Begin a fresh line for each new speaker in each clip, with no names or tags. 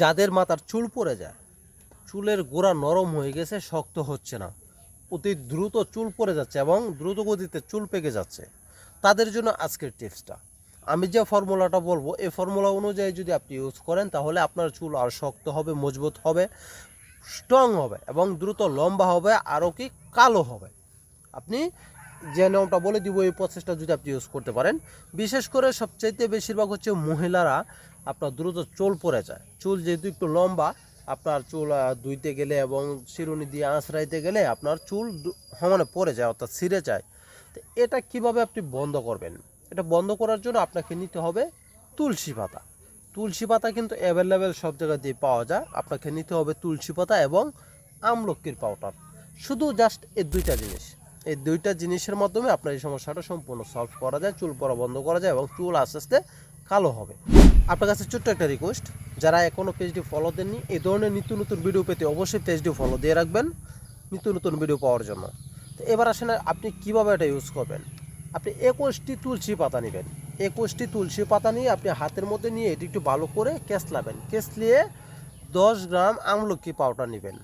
যাদের মাথার চুল পড়ে যায়, চুলের গোড়া নরম হয়ে গেছে, শক্ত হচ্ছে না। অতি দ্রুত চুল পড়ে যাচ্ছে এবং দ্রুত গতিতে চুল পেকে যাচ্ছে। তাদের জন্য আজকের টিপসটা। আমি যে ফর্মুলাটা বলব, এই ফর্মুলা অনুযায়ী যদি আপনি ইউজ করেন, তাহলে আপনার চুল আর শক্ত হবে, মজবুত হবে স্ট্রং হবে এবং দ্রুত লম্বা হবে, আরও কি কালো হবে। আপনি যে নিয়মটা বলে দিব, এই প্রসেসটা যদি আপনি ইউজ করতে পারেন। বিশেষ করে সবচাইতে বেশিরভাগ হচ্ছে মহিলারা আপনার দ্রুত চুল পড়ে যায়। চুল যেহেতু একটু লম্বা, আপনার চুল ধুইতে গেলে এবং চিরুনি দিয়ে আঁচড়াইতে গেলে আপনার চুল সমানে পড়ে যায়, অর্থাৎ ছিঁড়ে যায়। তো এটা কীভাবে আপনি বন্ধ করবেন? এটা বন্ধ করার জন্য আপনাকে নিতে হবে তুলসী পাতা। তুলসী পাতা কিন্তু অ্যাভেলেবেল সব জায়গা দিয়ে পাওয়া যায়। আপনাকে নিতে হবে তুলসী পাতা এবং আমলকির পাউডার শুধু জাস্ট এই দুইটা জিনিস। এই দুইটা জিনিসের মাধ্যমে আপনার এই সমস্যাটা সম্পূর্ণ সলভ করা যায়, চুল পড়া বন্ধ করা যায় এবং চুল আস্তে আস্তে কালো হবে। আপনার কাছে ছোট্ট একটা রিকোয়েস্ট যারা এখনও পেজটি ফলো দেননি, এই ধরনের নিত্য নতুন ভিডিও পেতে অবশ্যই পেজটি ফলো দিয়ে রাখবেন নিত্য নতুন ভিডিও পাওয়ার জন্য। তো এবার আসেন আপনি কীভাবে এটা ইউজ করবেন? আপনি একুশটি তুলসী পাতা নেবেন। একুশটি তুলসী পাতা নিয়ে আপনি হাতের মধ্যে নিয়ে এটি একটু ভালো করে কেসলাবেন কেসলিয়ে দশ গ্রাম আমলকি পাউডার নেবেন।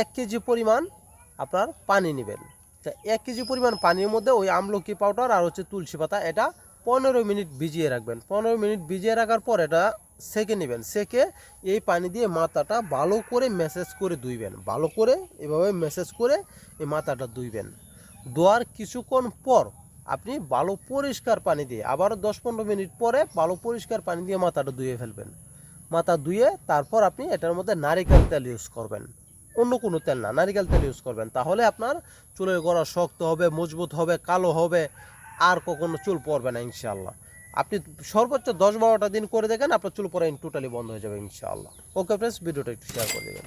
এক কেজি পরিমাণ আপনার পানি নেবেন। তা এক কেজি পরিমাণ পানির মধ্যে ওই আমলকি পাউডার আর হচ্ছে তুলসী পাতা এটা পনেরো মিনিট ভিজিয়ে রাখবেন। পনেরো মিনিট ভিজিয়ে রাখার পর এটা সেকে নেবেন। সেকে এই পানি দিয়ে মাথাটা ভালো করে ম্যাসেজ করে ধুইবেন। ভালো করে এভাবে ম্যাসেজ করে এই মাথাটা ধুইবেন। ধোয়ার কিছুক্ষণ পর আপনি ভালো পরিষ্কার পানি দিয়ে আবার দশ পনেরো মিনিট পরে ভালো পরিষ্কার পানি দিয়ে মাথাটা ধুয়ে ফেলবেন। মাথা ধুয়ে তারপর আপনি এটার মধ্যে নারিকেল তেল ইউজ করবেন। অন্য কোনো তেল না, নারিকেল তেল ইউজ করবেন। তাহলে আপনার চুলের গোড়া শক্ত হবে, মজবুত হবে, কালো হবে। আর কখনো চুল পড়বে না ইনশাল্লাহ আপনি সর্বোচ্চ দশ বারোটা দিন করে দেখেন, আপনার চুল পড়া টোটালি বন্ধ হয়ে যাবে, ইনশাআল্লাহ। ওকে ফ্রেন্ডস ভিডিওটা একটু শেয়ার করে দেবেন।